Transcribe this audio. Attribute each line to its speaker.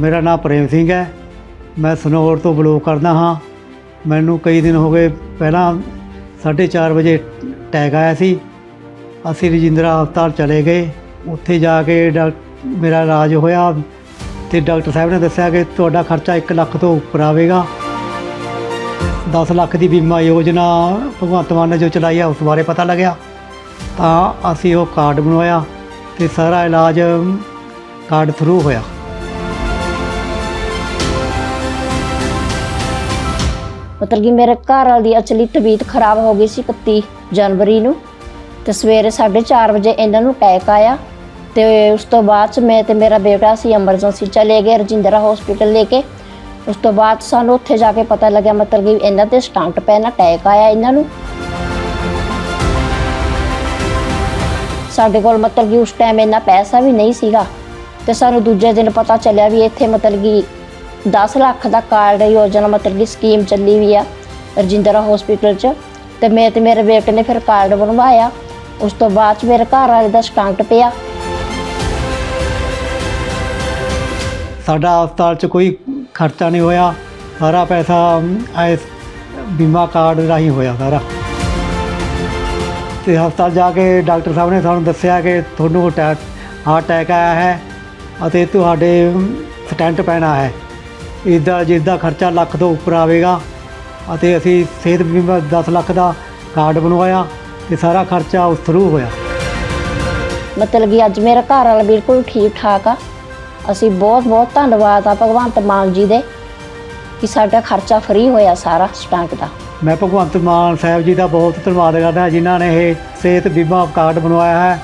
Speaker 1: ਮੇਰਾ ਨਾਮ ਪ੍ਰੇਮ ਸਿੰਘ ਹੈ। ਮੈਂ ਸਨੌਰ ਤੋਂ ਬਲੌਗ ਕਰਦਾ ਹਾਂ। ਮੈਨੂੰ ਕਈ ਦਿਨ ਹੋ ਗਏ ਪਹਿਲਾਂ 4:30 ਵਜੇ ਟੈਗ ਆਇਆ ਸੀ। ਅਸੀਂ ਰਜਿੰਦਰਾ ਹਸਪਤਾਲ ਚਲੇ ਗਏ। ਉੱਥੇ ਜਾ ਕੇ ਡਾਕ- ਮੇਰਾ ਇਲਾਜ ਹੋਇਆ ਤੇ ਡਾਕਟਰ ਸਾਹਿਬ ਨੇ ਦੱਸਿਆ ਕਿ ਤੁਹਾਡਾ ਖਰਚਾ 1 ਲੱਖ ਤੋਂ ਉੱਪਰ ਆਵੇਗਾ। 10 ਲੱਖ ਦੀ ਬੀਮਾ ਯੋਜਨਾ ਭਗਵੰਤ ਮਾਨ ਨੇ ਜੋ ਚਲਾਈ ਆ, ਉਸ ਬਾਰੇ ਪਤਾ ਲੱਗਿਆ। ਤਾਂ ਅਸੀਂ ਉਹ ਕਾਰਡ ਬਣਵਾਇਆ ਤੇ ਸਾਰਾ ਇਲਾਜ ਕਾਰਡ ਥਰੂ ਹੋਇਆ।
Speaker 2: ਮਤਲਬ ਕਿ ਮੇਰੇ ਘਰ ਵਾਲੀ ਦੀ ਅਚਲੀ ਤਬੀਅਤ ਖਰਾਬ ਹੋ ਗਈ ਸੀ 31 ਜਨਵਰੀ ਨੂੰ। ਤੇ ਸਵੇਰੇ 4:30 ਵਜੇ ਇਹਨਾਂ ਨੂੰ ਅਟੈਕ ਆਇਆ। ਤੇ ਉਸ ਤੋਂ ਬਾਅਦ 'ਚ ਮੈਂ ਤੇ ਮੇਰਾ ਬੇਟਾ ਸੀ ਐਮਰਜੈਂਸੀ ਚਲੇ ਗਏ ਰਜਿੰਦਰਾ ਹਸਪੀਟਲ ਲੈ ਕੇ। ਉਸ ਤੋਂ ਬਾਅਦ ਸਾਨੂੰ ਉੱਥੇ ਜਾ ਕੇ ਪਤਾ ਲੱਗਿਆ ਮਤਲਬ ਕਿ ਇਹਨਾਂ ਤੇ ਸਟੰਟ ਪੈਣਾ ਅਟੈਕ ਆਇਆ ਇਹਨਾਂ ਨੂੰ। ਸਾਡੇ ਕੋਲ ਮਤਲਬ ਕਿ ਉਸ ਟਾਈਮ ਇੰਨਾ ਪੈਸਾ ਵੀ ਨਹੀਂ ਸੀਗਾ। ਤੇ ਸਾਨੂੰ ਦੂਜੇ ਦਿਨ ਪਤਾ ਚੱਲਿਆ ਵੀ ਇੱਥੇ ਮਤਲਬ ਕਿ 10 ਲੱਖ ਦਾ ਕਾਰਡ ਯੋਜਨਾ ਮਤਲਬ ਕਿ ਸਕੀਮ ਚੱਲੀ ਵੀ ਆ ਰਜਿੰਦਰਾ ਹਸਪੀਟਲ 'ਚ। ਤੇ ਮੈਂ ਤੇ ਮੇਰੇ ਬੇਟੇ ਨੇ ਫਿਰ ਕਾਰਡ ਬਣਵਾਇਆ। ਉਸ ਤੋਂ ਬਾਅਦ 'ਚ ਮੇਰੇ ਘਰ ਵਾਲੇ ਦਾ ਸਟੰਟ ਪਿਆ।
Speaker 1: ਸਾਡਾ ਹਸਪਤਾਲ 'ਚ ਕੋਈ ਖਰਚਾ ਨਹੀਂ ਹੋਇਆ। ਸਾਰਾ ਪੈਸਾ ਇਸ ਬੀਮਾ ਕਾਰਡ ਰਾਹੀਂ ਹੋਇਆ ਸਾਰਾ। ਤੇ ਹਸਪਤਾਲ ਜਾ ਕੇ ਡਾਕਟਰ ਸਾਹਿਬ ਨੇ ਸਾਨੂੰ ਦੱਸਿਆ ਕਿ ਤੁਹਾਨੂੰ ਅਟੈਕ, ਹਾਰਟ ਅਟੈਕ ਆਇਆ ਹੈ ਅਤੇ ਤੁਹਾਡੇ ਸਟੈਂਟ ਪੈਣਾ ਹੈ। ਇਸਦਾ ਜਿਸ ਦਾ ਖਰਚਾ ਲੱਖ ਤੋਂ ਉੱਪਰ ਆਵੇਗਾ ਅਤੇ ਅਸੀਂ ਸਿਹਤ ਬੀਮਾ 10 ਲੱਖ ਦਾ ਕਾਰਡ ਬਣਵਾਇਆ ਤੇ ਸਾਰਾ ਖਰਚਾ ਉਸ ਥਰੂ ਹੋਇਆ।
Speaker 2: ਮਤਲਬ ਕਿ ਅੱਜ ਮੇਰਾ ਘਰ ਵਾਲਾ ਬਿਲਕੁਲ ਠੀਕ ਠਾਕ ਆ। ਅਸੀਂ ਬਹੁਤ ਬਹੁਤ ਧੰਨਵਾਦ ਆ ਭਗਵੰਤ ਮਾਨ ਜੀ ਦੇ ਕਿ ਸਾਡਾ ਖਰਚਾ ਫ੍ਰੀ ਹੋਇਆ ਸਾਰਾ ਸਟੰਟ ਦਾ।
Speaker 1: ਮੈਂ ਭਗਵੰਤ ਮਾਨ ਸਾਹਿਬ ਜੀ ਦਾ ਬਹੁਤ ਧੰਨਵਾਦ ਕਰਦਾ ਜਿਨ੍ਹਾਂ ਨੇ ਇਹ ਸਿਹਤ ਬੀਮਾ ਕਾਰਡ ਬਣਵਾਇਆ ਹੈ।